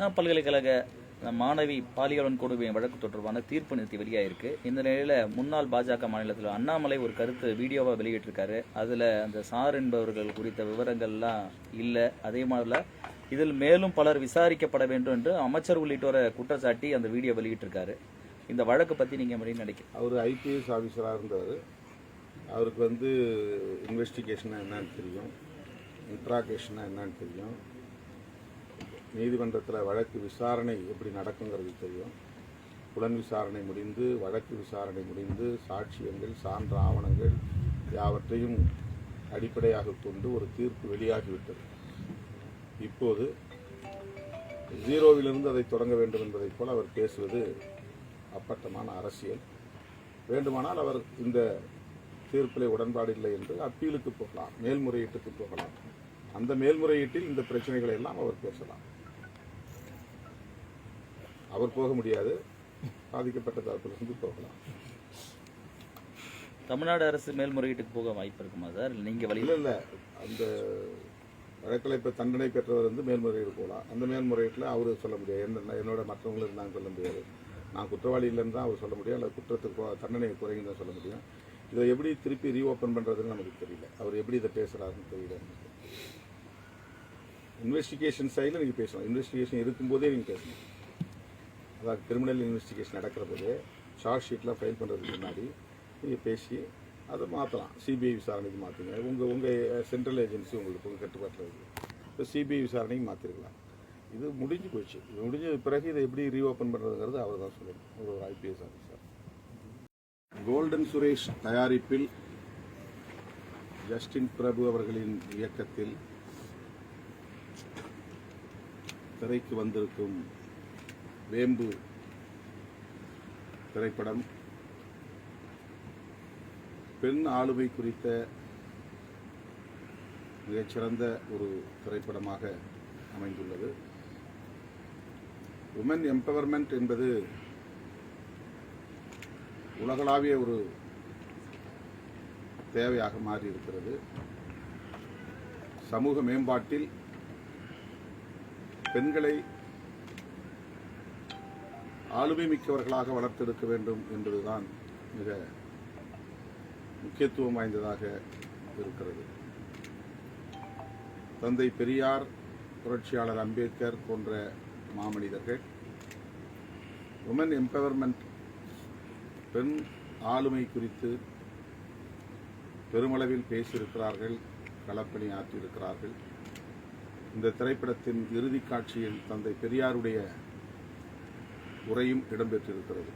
அண்ணா பல்கலைக்கழக மாணவி பாலியலன் கொடுமை வழக்கு தொடர்பான தீர்ப்பு நிறுத்தி வெளியாயிருக்கு. இந்த நிலையில் முன்னாள் பாஜக மாநிலத்தில் அண்ணாமலை ஒரு கருத்து வீடியோவாக வெளியிட்டிருக்காரு. அதில் அந்த சார் என்பவர்கள் குறித்த விவரங்கள்லாம் இல்லை. அதே மாதிரில இதில் மேலும் பலர் விசாரிக்கப்பட வேண்டும் என்று அமைச்சர் உள்ளிட்டோரை குற்றச்சாட்டி அந்த வீடியோ வெளியிட்டிருக்காரு. இந்த வழக்கு பற்றி நீங்கள் எப்படி நினைக்கிறீங்க? அவர் ஐபிஎஸ் ஆஃபீஸராக இருந்தவர் அவருக்கு வந்து இன்வெஸ்டிகேஷனாக என்னன்னு தெரியும். இன்ட்ராகேஷனாக என்னன்னு தெரியும். நீதிமன்றத்தில் வழக்கு விசாரணை எப்படி நடக்குங்கிறது தெரியும். புலன் விசாரணை முடிந்து வழக்கு விசாரணை முடிந்து சாட்சியங்கள் சான்ற ஆவணங்கள் யாவற்றையும் அடிப்படையாக கொண்டு ஒரு தீர்ப்பு வெளியாகிவிட்டது. இப்போது ஜீரோவிலிருந்து அதை தொடங்க வேண்டும் என்பதைப் போல அவர் பேசுவது அப்பட்டமான அரசியல். வேண்டுமானால் அவர் இந்த தீர்ப்பிலே உடன்பாடு இல்லை என்று அப்பீலுக்கு போகலாம் மேல்முறையீட்டுக்கு போகலாம். அந்த மேல்முறையீட்டில் இந்த பிரச்சனைகளை எல்லாம் அவர் பேசலாம். அவர் போக முடியாது. பாதிக்கப்பட்ட தரப்பிலிருந்து போகலாம். தமிழ்நாடு அரசு மேல்முறையீட்டுக்கு போக வாய்ப்பு இருக்குமா சார்? இல்ல நீங்க வழி இல்லை இல்லை. அந்த வழக்கில் இப்போ தண்டனை பெற்றவர் வந்து மேல்முறையீடு போகலாம். அந்த மேல்முறையீட்டில் அவர் சொல்ல முடியாது. என்ன என்னோட மற்றவங்களும் இருந்தாங்க சொல்ல முடியாது. நான் குற்றவாளி இல்லைன்னு தான் அவர் சொல்ல முடியும். அல்லது குற்றத்துக்கு தண்டனை குறையும் தான் சொல்ல முடியும். இதை எப்படி திருப்பி ரீஓப்பன் பண்ணுறதுன்னு நமக்கு தெரியல. அவர் எப்படி இதை பேசுகிறாருன்னு தெரியல இன்வெஸ்டிகேஷன் சைடில் நீங்கள் பேசணும் இன்வெஸ்டிகேஷன் இருக்கும்போதே நீங்கள் பேசணும். அதாவது கிரிமினல் இன்வெஸ்டிகேஷன் நடக்கிற போது சார்ஜ் ஷீட்லாம் ஃபைல் பண்ணுறதுக்கு முன்னாடி நீங்கள் பேசி அதை மாற்றலாம் சிபிஐ விசாரணைக்கு மாற்றுங்க உங்கள் உங்கள் சென்ட்ரல் ஏஜென்சி உங்களுக்கு உங்கள் கட்டுப்பாட்டில் இருக்குது இப்போ சிபிஐ விசாரணைக்கு மாற்றிருக்கலாம் இது முடிஞ்சு போச்சு. இது முடிஞ்ச பிறகு இதை எப்படி ரீஓப்பன் பண்ணுறதுங்கிறது அவர் தான் சொல்லணும். ஒரு ஐபிஎஸ் ஆஃபீஸர் கோல்டன் சுரேஷ் தயாரிப்பில் ஜஸ்டின் பிரபு அவர்களின் இயக்கத்தில் திரைக்கு வந்திருக்கும் வேம்பு திரைப்படம். பெண் ஆளுமை குறித்த மிகச்சிறந்த ஒரு திரைப்படமாக அமைந்துள்ளது. உமன் எம்பவர்மெண்ட் என்பது உலகளாவிய ஒரு தேவையாக மாறி இருக்கிறது சமூக மேம்பாட்டில் பெண்களை ஆளுமை மிக்கவர்களாக வளர்த்தெடுக்க வேண்டும் என்பதுதான் மிக முக்கியத்துவம் வாய்ந்ததாக இருக்கிறது. தந்தை பெரியார் புரட்சியாளர் அம்பேத்கர் போன்ற மாமனிதர்கள் உமன் எம்பவர்மெண்ட் பெண் ஆளுமை குறித்து பெருமளவில் பேசியிருக்கிறார்கள் களப்பணி ஆற்றியிருக்கிறார்கள் இந்த திரைப்படத்தின் இறுதிக் காட்சியில் தந்தை பெரியாருடைய உரையும் இடம்பெற்றிருக்கிறது.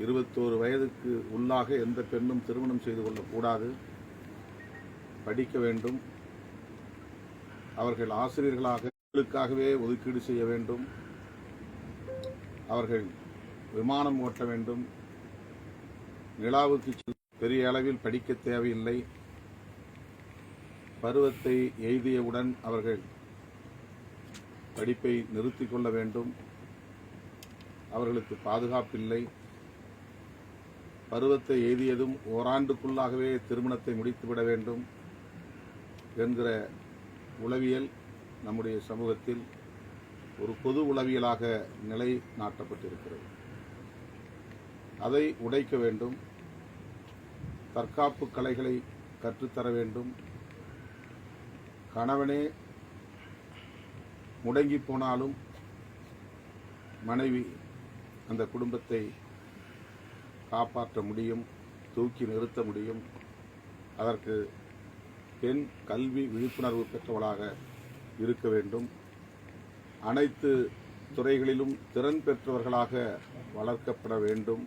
இருபத்தோரு வயதுக்கு உள்ளாக எந்த பெண்ணும் திருமணம் செய்து கொள்ளக்கூடாது. படிக்க வேண்டும். அவர்கள் ஆசிரியர்களாக பெண்களுக்காகவே ஒதுக்கீடு செய்ய வேண்டும். அவர்கள் விமானம் ஓட்ட வேண்டும். நிலாவுக்கு பெரிய அளவில் படிக்க தேவையில்லை. பருவத்தை எய்தியவுடன் அவர்கள் படிப்பை நிறுத்திக் கொள்ள வேண்டும். அவர்களுக்கு பாதுகாப்பில்லை. பருவத்தை எய்தியதும் ஓராண்டுக்குள்ளாகவே திருமணத்தை முடித்துவிட வேண்டும் என்கிற உளவியல் நம்முடைய சமூகத்தில் ஒரு பொது உளவியலாக நிலை நாட்டப்பட்டிருக்கிறது அதை உடைக்க வேண்டும். தற்காப்பு கலைகளை கற்றுத்தர வேண்டும். கணவனே முடங்கி போனாலும் மனைவி அந்த குடும்பத்தை காப்பாற்ற முடியும் தூக்கி நிறுத்த முடியும். அதற்கு பெண் கல்வி விழிப்புணர்வு பெற்றவளாக இருக்க வேண்டும். அனைத்து துறைகளிலும் திறன் பெற்றவர்களாக வளர்க்கப்பட வேண்டும்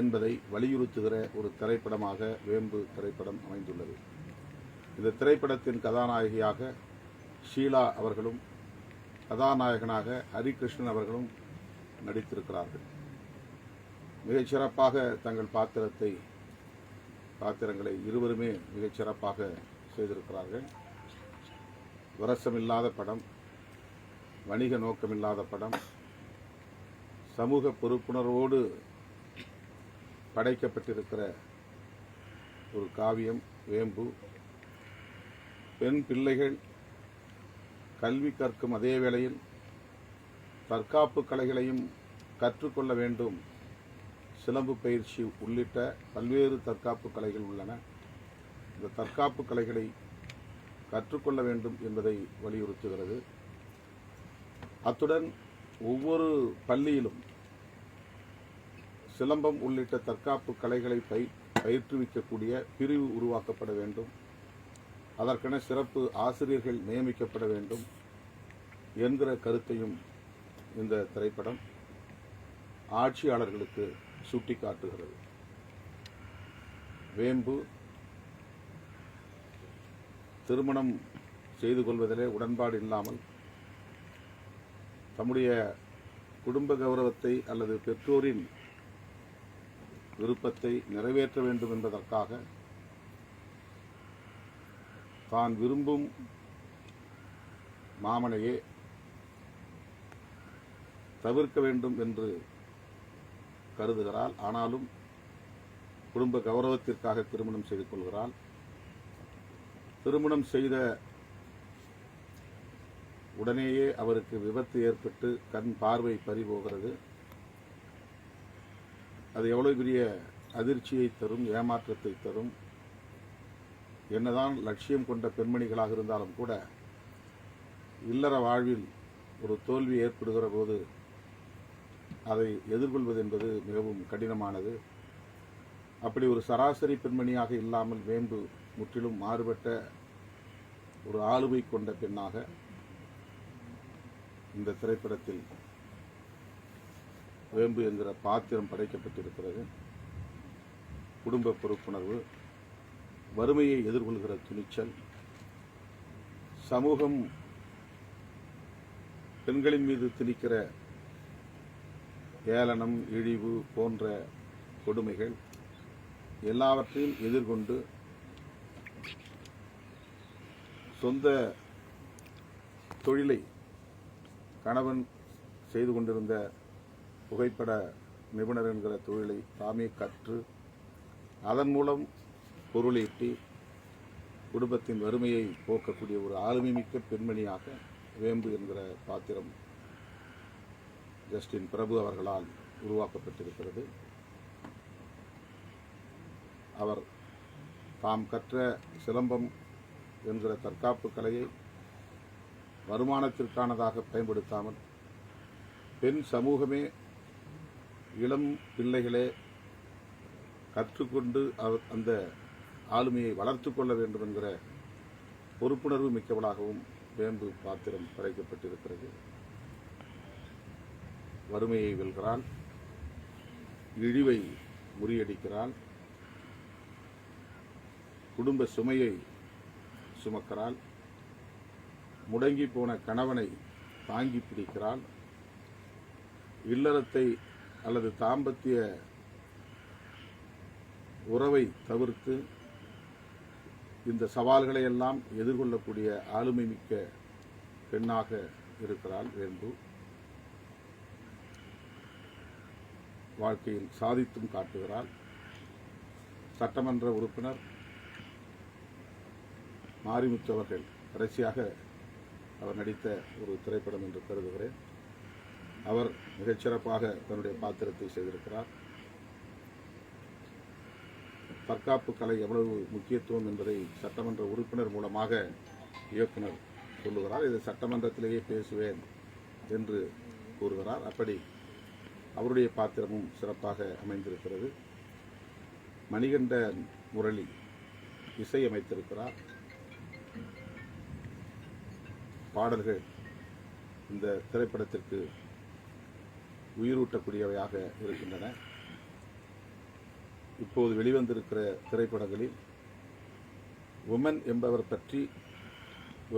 என்பதை வலியுறுத்துகிற ஒரு திரைப்படமாக வேம்பு திரைப்படம் அமைந்துள்ளது. இந்த திரைப்படத்தின் கதாநாயகியாக ஷீலா அவர்களும் கதாநாயகனாக ஹரிகிருஷ்ணன் அவர்களும் நடித்திருக்கிறார்கள். மிகச்சிறப்பாக தங்கள் பாத்திரத்தை பாத்திரங்களை இருவருமே மிகச்சிறப்பாக செய்திருக்கிறார்கள். விரசமில்லாத படம் வணிக நோக்கமில்லாத படம் சமூக பொறுப்புணர்வோடு படைக்கப்பட்டிருக்கிற ஒரு காவியம் வேம்பு. பெண் பிள்ளைகள் கல்வி கற்கும் அதே வேளையில் தற்காப்பு கலைகளையும் கற்றுக்கொள்ள வேண்டும். சிலம்பு பயிற்சி உள்ளிட்ட பல்வேறு தற்காப்பு கலைகள் உள்ளன. இந்த தற்காப்பு கலைகளை கற்றுக்கொள்ள வேண்டும் என்பதை வலியுறுத்துகிறது. அத்துடன் ஒவ்வொரு பள்ளியிலும் சிலம்பம் உள்ளிட்ட தற்காப்பு கலைகளை பய் பயிற்றுவிக்கக்கூடிய பிரிவு உருவாக்கப்பட வேண்டும். அதற்கென சிறப்பு ஆசிரியர்கள் நியமிக்கப்பட வேண்டும் என்கிற கருத்தையும் இந்த திரைப்படம் ஆட்சியாளர்களுக்கு சுட்டிக்காட்டுகிறது. வேம்பு திருமணம் செய்து கொள்வதிலே உடன்பாடு இல்லாமல் தம்முடைய குடும்ப கௌரவத்தை அல்லது பெற்றோரின் விருப்பத்தை நிறைவேற்ற வேண்டும் என்பதற்காக தான் விரும்பும் மாமனையே தவிர்க்க வேண்டும் என்று கருதுகிறாள். ஆனாலும் குடும்ப கௌரவத்திற்காக திருமணம் செய்து கொள்கிறாள். திருமணம் செய்த உடனேயே அவருக்கு விபத்து ஏற்பட்டு கண் பார்வை பறிபோகிறது. அது எவ்வளவு பெரிய அதிர்ச்சியை தரும் ஏமாற்றத்தை தரும்? என்னதான் லட்சியம் கொண்ட பெண்மணிகளாக இருந்தாலும் கூட இல்லற வாழ்வில் ஒரு தோல்வி ஏற்படுகிற போது அதை எதிர்கொள்வது என்பது மிகவும் கடினமானது. அப்படி ஒரு சராசரி பெண்மணியாக இல்லாமல் வேம்பு முற்றிலும் மாறுபட்ட ஒரு ஆளுமை கொண்ட பெண்ணாக இந்த திரைப்படத்தில் வேம்பு என்கிற பாத்திரம் படைக்கப்பட்டிருக்கிறது. குடும்ப பொறுப்புணர்வு வறுமையை எதிர்கொள்கிற துணிச்சல் சமூகம் பெண்களின் மீது திணிக்கிற ஏளனம் இழிவு போன்ற கொடுமைகள் எல்லாவற்றையும் எதிர்கொண்டு சொந்த தொழிலை கணவன் செய்து கொண்டிருந்த புகைப்பட நிபுணர் என்கிற தொழிலை தாமே கற்று அதன் மூலம் பொருளீட்டி குடும்பத்தின் வறுமையை போக்கக்கூடிய ஒரு ஆளுமை மிக்க பெண்மணியாக வேம்பு என்கிற பாத்திரம் ஜஸ்டின் பிரபு அவர்களால் உருவாக்கப்பட்டிருக்கிறது. அவர் தாம் கற்ற சிலம்பம் என்கிற தற்காப்பு கலையை வருமானத்திற்கானதாக பயன்படுத்தாமல் பெண் சமூகமே இளம் பிள்ளைகளே கற்றுக்கொண்டு அவர் அந்த ஆளுமையை வளர்த்து கொள்ள வேண்டும் என்கிற பொறுப்புணர்வு மிக்கவளாகவும் வேம்பு பாத்திரம் படைக்கப்பட்டிருக்கிறது. வறுமையை வெல்கிறான் இழிவை முறியடிக்கிறாள் குடும்ப சுமையை சுமக்கிறாள் முடங்கி போன கணவனை தாங்கி பிடிக்கிறாள் இல்லறத்தை அல்லது தாம்பத்திய உறவை தவிர்த்து இந்த சவால்களை எல்லாம் எதிர்கொள்ளக்கூடிய ஆளுமை மிக்க பெண்ணாக இருக்கிறாள் வேம்பு. வாழ்க்கையில் சாதித்தும் காட்டுகிறார். சட்டமன்ற உறுப்பினர் மாரிமுத்து அவர்கள் கடைசியாக அவர் நடித்த ஒரு திரைப்படம் என்று கருதுகிறேன். அவர் மிகச்சிறப்பாக தன்னுடைய பாத்திரத்தை செய்திருக்கிறார். தற்காப்பு கலை எவ்வளவு முக்கியத்துவம் என்பதை சட்டமன்ற உறுப்பினர் மூலமாக இயக்குனர் சொல்லுகிறார். இதை சட்டமன்றத்திலேயே பேசுவேன் என்று கூறுகிறார். அப்படி அவருடைய பாத்திரமும் சிறப்பாக அமைந்திருக்கிறது. மணிகண்ட முரளி இசையமைத்திருக்கிறார் பாடல்கள் இந்த திரைப்படத்திற்கு உயிரூட்டக்கூடியவையாக இருக்கின்றன. இப்போது வெளிவந்திருக்கிற திரைப்படங்களில் உமன் என்பவர் பற்றி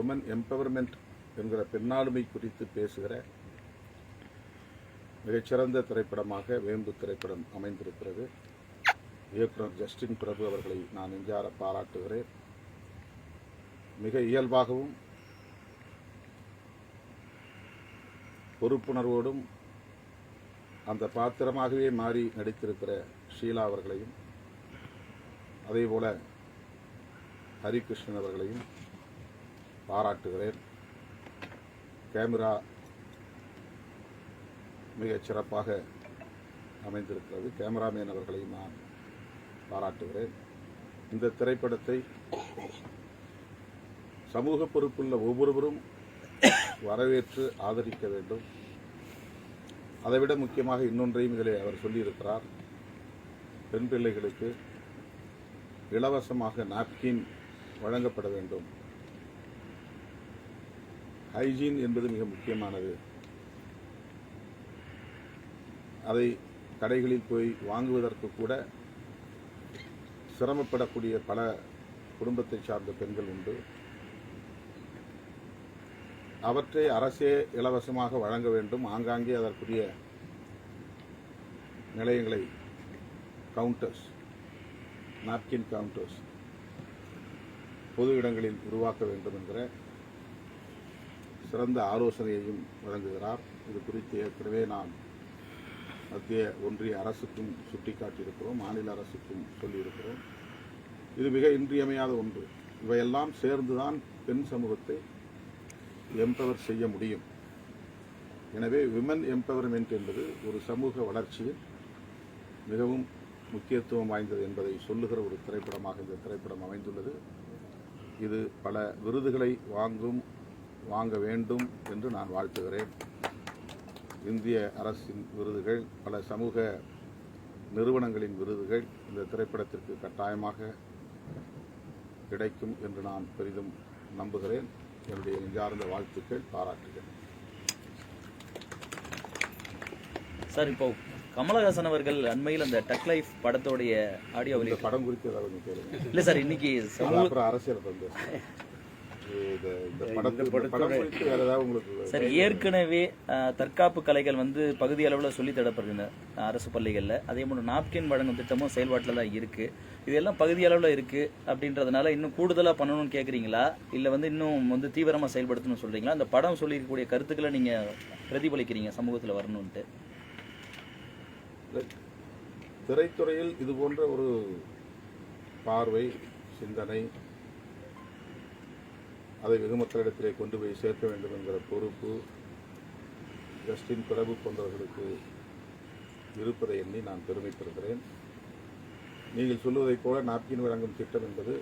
உமன் எம்பவர்மெண்ட் என்கிற பெண்ணாளுமை குறித்து பேசுகிற மிகச்சிறந்த திரைப்படமாக வேம்பு திரைப்படம் அமைந்திருக்கிறது. இயக்குனர் ஜஸ்டின் பிரபு அவர்களை நான் நெஞ்சார பாராட்டுகிறேன். மிக இயல்பாகவும் பொறுப்புணர்வோடும் அந்த பாத்திரமாகவே மாறி நடித்திருக்கிற ஷீலா அவர்களையும் அதேபோல ஹரிகிருஷ்ணன் அவர்களையும் பாராட்டுகிறேன். கேமரா மிகச் சிறப்பாக அமைந்திருக்கிறது. கேமராமேன் அவர்களையும் நான் பாராட்டுகிறேன். இந்த திரைப்படத்தை சமூக பொறுப்புள்ள ஒவ்வொருவரும் வரவேற்று ஆதரிக்க வேண்டும். அதைவிட முக்கியமாக இன்னொன்றையும் இதிலே அவர் சொல்லியிருக்கிறார். பெண் பிள்ளைகளுக்கு இலவசமாக நாப்கின் வழங்கப்பட வேண்டும். ஹைஜீன் என்பது மிக முக்கியமானது. அதை கடைகளில் போய் வாங்குவதற்கு கூட சிரமப்படக்கூடிய பல குடும்பத்தை சார்ந்த பெண்கள் உண்டு. அவற்றை அரசே இலவசமாக வழங்க வேண்டும். ஆங்காங்கே அதற்குரிய நிலையங்களை கவுண்டர்ஸ் நாப்கின் கவுண்டர்ஸ் பொது இடங்களில் உருவாக்க வேண்டும் என்கிற சிறந்த ஆலோசனையையும் வழங்குகிறார். இது குறித்து ஏற்கனவே நான் மத்திய ஒன்றிய அரசுக்கும் சுட்டிக்காட்டியிருக்கிறோம் மாநில அரசுக்கும் சொல்லியிருக்கிறோம். இது மிக இன்றியமையாத ஒன்று. இவையெல்லாம் சேர்ந்துதான் பெண் சமூகத்தை எம்பவர் செய்ய முடியும். எனவே விமன் எம்பவர்மெண்ட் என்பது ஒரு சமூக வளர்ச்சியில் மிகவும் முக்கியத்துவம் வாய்ந்தது என்பதை சொல்லுகிற ஒரு திரைப்படமாக இந்த திரைப்படம் அமைந்துள்ளது. இது பல விருதுகளை வாங்கும் வாங்க வேண்டும் என்று நான் வாழ்த்துகிறேன். இந்திய அரசின் விருதுகள் பல சமூக நிறுவனங்களின் விருதுகள் இந்த திரைப்படத்திற்கு கட்டாயமாக கிடைக்கும் என்று நான் பெரிதும் நம்புகிறேன். என்னுடைய நெஞ்சார்ந்த வாழ்த்துக்கள் பாராட்டுகள். சார் இப்போ கமலஹாசன் அவர்கள் அண்மையில் அந்த டக் லைஃப் படத்தோடைய ஆடியோ படம் குறித்து ஏதாவது கேளுங்க. இல்லை சார் இன்னைக்கு அரசியல் சார் ஏற்கனவே தற்காப்பு கலைகள் வந்து பகுதி அளவில் சொல்லி தரப்படுகின்றன அரசு பள்ளிகளில். அதே போல நாப்கின் வழங்கும் திட்டமும் செயல்பாட்டில் தான் இருக்கு. இதெல்லாம் பகுதி அளவில் இருக்கு அப்படின்றதுனால இன்னும் கூடுதலாக பண்ணணும்னு கேட்குறீங்களா இல்லை வந்து இன்னும் வந்து தீவிரமாக செயல்படுத்தணும்னு சொல்றீங்களா? அந்த படம் சொல்லியிருக்கக்கூடிய கருத்துக்களை நீங்கள் பிரதிபலிக்கிறீங்க சமூகத்தில் வரணுன்ட்டு திரைத்துறையில் இது போன்ற ஒரு பார்வை சிந்தனை அதை வெகுமக்களிடத்திலே கொண்டு போய் சேர்க்க வேண்டும் என்கிற பொறுப்பு ஜஸ்டின் பிரபு போன்றவர்களுக்கு இருப்பதை எண்ணி நான் பெருமைப்படுகிறேன். நீங்கள் சொல்வதைப் போல நாப்கின் வழங்கும் திட்டம் என்பது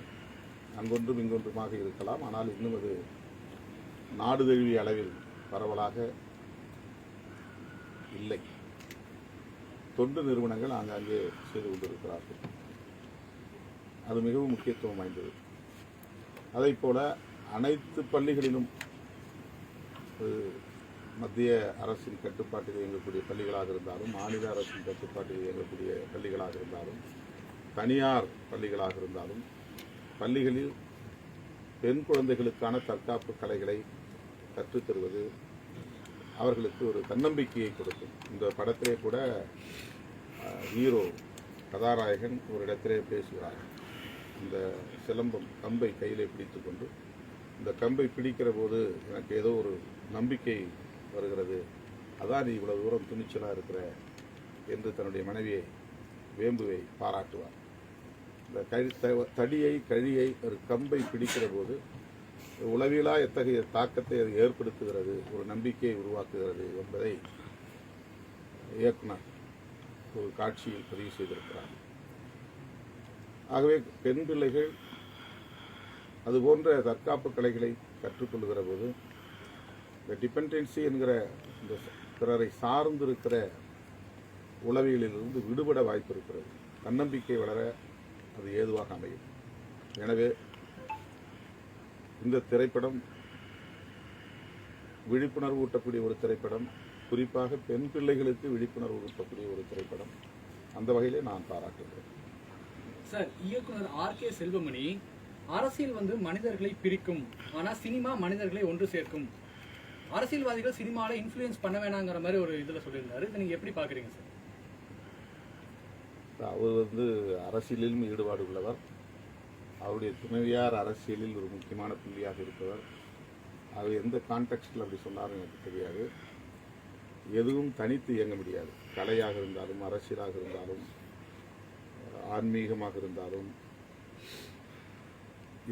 அங்கொன்றும் இங்கொன்றுமாக இருக்கலாம். ஆனால் இன்னும் அது நாடு தழுவிய அளவில் பரவலாக இல்லை. தொண்டு நிறுவனங்கள் ஆங்காங்கே செய்து கொண்டிருக்கிறார்கள். அது மிகவும் முக்கியத்துவம் வாய்ந்தது. அதைப் போல அனைத்து பள்ளிகளிலும் ஒரு மத்திய அரசின் கட்டுப்பாட்டில் இயங்கக்கூடிய பள்ளிகளாக இருந்தாலும் மாநில அரசின் கட்டுப்பாட்டில் இயங்கக்கூடிய பள்ளிகளாக இருந்தாலும் தனியார் பள்ளிகளாக இருந்தாலும் பள்ளிகளில் பெண் குழந்தைகளுக்கான தற்காப்பு கலைகளை கற்றுத் தருவது அவர்களுக்கு ஒரு தன்னம்பிக்கையை கொடுக்கும். இந்த படத்திலே கூட ஹீரோ கதாநாயகன் ஒரு இடத்திலே பேசுகிறார். இந்த சிலம்பம் கம்பை கையிலே பிடித்துக்கொண்டு இந்த கம்பை பிடிக்கிற போது எனக்கு ஏதோ ஒரு நம்பிக்கை வருகிறது. அதான் நீ இவ்வளவு தூரம் துணிச்சலாக இருக்கிற என்று தன்னுடைய மனைவியை வேம்புவை பாராட்டுவார். இந்த கழி த- தடியை கழியை ஒரு கம்பை பிடிக்கிற போது உளவிலா எத்தகைய தாக்கத்தை அது ஏற்படுத்துகிறது ஒரு நம்பிக்கையை உருவாக்குகிறது என்பதை இயக்குனர் ஒரு காட்சியில் பதிவு செய்திருக்கிறார். ஆகவே பெண் பிள்ளைகள் அதுபோன்ற தற்காப்பு கலைகளை கற்றுக்கொள்கிற போது இந்த டிபெண்டன்சி என்கிற இந்த பிறரை சார்ந்திருக்கிற உளவியலிலிருந்து விடுபட வாய்ப்பு இருக்கிறது. தன்னம்பிக்கை வளர அது ஏதுவாக அமையும். எனவே இந்த திரைப்படம் விழிப்புணர்வு ஊட்டக்கூடிய ஒரு திரைப்படம் குறிப்பாக பெண் பிள்ளைகளுக்கு விழிப்புணர்வு ஊட்டக்கூடிய ஒரு திரைப்படம். அந்த வகையிலே நான் பாராட்டுகிறேன். சார் இயக்குனர் ஆர் கே செல்வமணி அரசியல் வந்து மனிதர்களை பிரிக்கும் ஆனால் சினிமா மனிதர்களை ஒன்று சேர்க்கும். அரசியல்வாதிகள் சினிமாவில் இன்ஃப்ளூயன்ஸ் பண்ண வேணாங்கிற மாதிரி ஒரு இதில் சொல்லியிருந்தாரு. இதை நீங்கள் எப்படி பார்க்குறீங்க சார் அவர் வந்து அரசியலிலும் ஈடுபாடு உள்ளவர். அவருடைய துணைவியார் அரசியலில் ஒரு முக்கியமான புள்ளியாக இருப்பவர். அவர் எந்த கான்டெக்ஸ்டில் அப்படி சொன்னார் எனக்கு தெரியாது. எதுவும் தனித்து இயங்க முடியாது. கலையாக இருந்தாலும் அரசியலாக இருந்தாலும் ஆன்மீகமாக இருந்தாலும்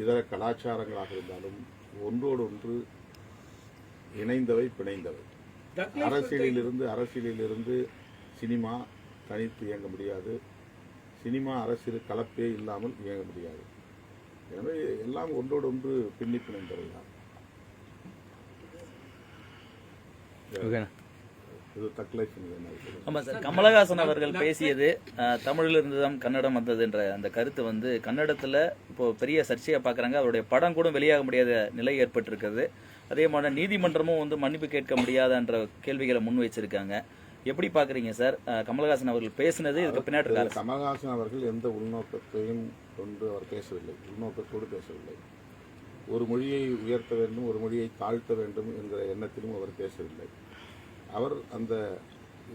இதர கலாச்சாரங்களாக இருந்தாலும் ஒன்றோடு ஒன்று இணைந்தவை பிணைந்தவை. டக்ளஸ் அரசியலில் இருந்து அரசியலில் இருந்து சினிமா தனித்து இயங்க முடியாது. சினிமா அரசியல் கலப்பே இல்லாமல் இயங்க முடியாது. எனவே எல்லாம் ஒன்றோடு ஒன்று பின்னி பிணைந்தவை தான் இது தக்லைஃப் ஆமா சார் கமலஹாசன் அவர்கள் பேசியது அஹ், தமிழிலிருந்து தான் கன்னடம் வந்தது என்ற அந்த கருத்து வந்து கன்னடத்துல இப்போ பெரிய சர்ச்சையை பார்க்கறாங்க அவருடைய படம் கூட வெளியாக முடியாத நிலை ஏற்பட்டிருக்கிறது. அதே மாதிரி நீதிமன்றமும் வந்து மன்னிப்பு கேட்க முடியாதன்ற கேள்விகளை முன் வச்சிருக்காங்க. எப்படி பாக்குறீங்க சார்? கமலஹாசன் அவர்கள் பேசினது இதுக்கு பின்னாடி கமல்ஹாசன் அவர்கள் எந்த உள்நோக்கத்தையும் கொண்டு அவர் பேசவில்லை. உள்நோக்கத்தோடு பேசவில்லை. ஒரு மொழியை உயர்த்த வேண்டும் ஒரு மொழியை தாழ்த்த வேண்டும் என்கிற எண்ணத்திலும் அவர் பேசவில்லை. அவர் அந்த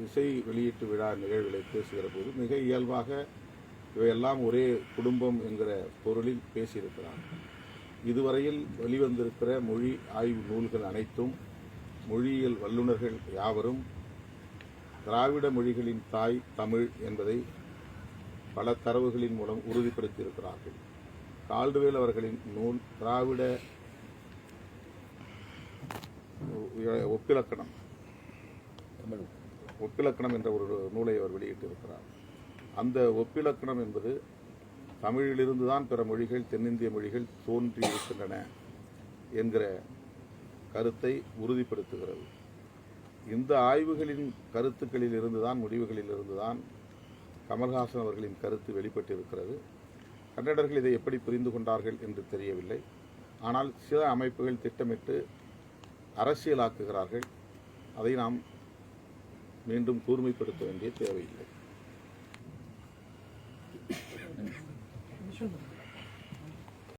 இசை வெளியீட்டு விழா நிகழ்வுகளை பேசுகிற போது மிக இயல்பாக இவையெல்லாம் ஒரே குடும்பம் என்கிற பொருளில் பேசியிருக்கிறார். இதுவரையில் வெளிவந்திருக்கிற மொழி ஆய்வு நூல்கள் அனைத்தும் மொழியியல் வல்லுநர்கள் யாவரும் திராவிட மொழிகளின் தாய் தமிழ் என்பதை பல தரவுகளின் மூலம் உறுதிப்படுத்தியிருக்கிறார்கள். கால்டுவேல் அவர்களின் நூல் திராவிட ஒப்பிலக்கணம். ஒப்பிலக்கணம் ஒப்பிலக்கணம் என்ற ஒரு நூலை அவர் வெளியிட்டிருக்கிறார். அந்த ஒப்பிலக்கணம் என்பது தமிழிலிருந்து தான் பிற மொழிகள் தென்னிந்திய மொழிகள் தோன்றி இருக்கின்றன என்கிற கருத்தை உறுதிப்படுத்துகிறது. இந்த ஆய்வுகளின் கருத்துக்களில் இருந்து தான் முடிவுகளில் இருந்துதான் கமல்ஹாசன் அவர்களின் கருத்து வெளிப்பட்டிருக்கிறது. கன்னடர்கள் இதை எப்படி புரிந்து கொண்டார்கள் என்று தெரியவில்லை. ஆனால் சில அமைப்புகள் திட்டமிட்டு அரசியலாக்குகிறார்கள். அதை நாம் மீண்டும் கூர்மைப்படுத்த வேண்டிய தேவையில்லை.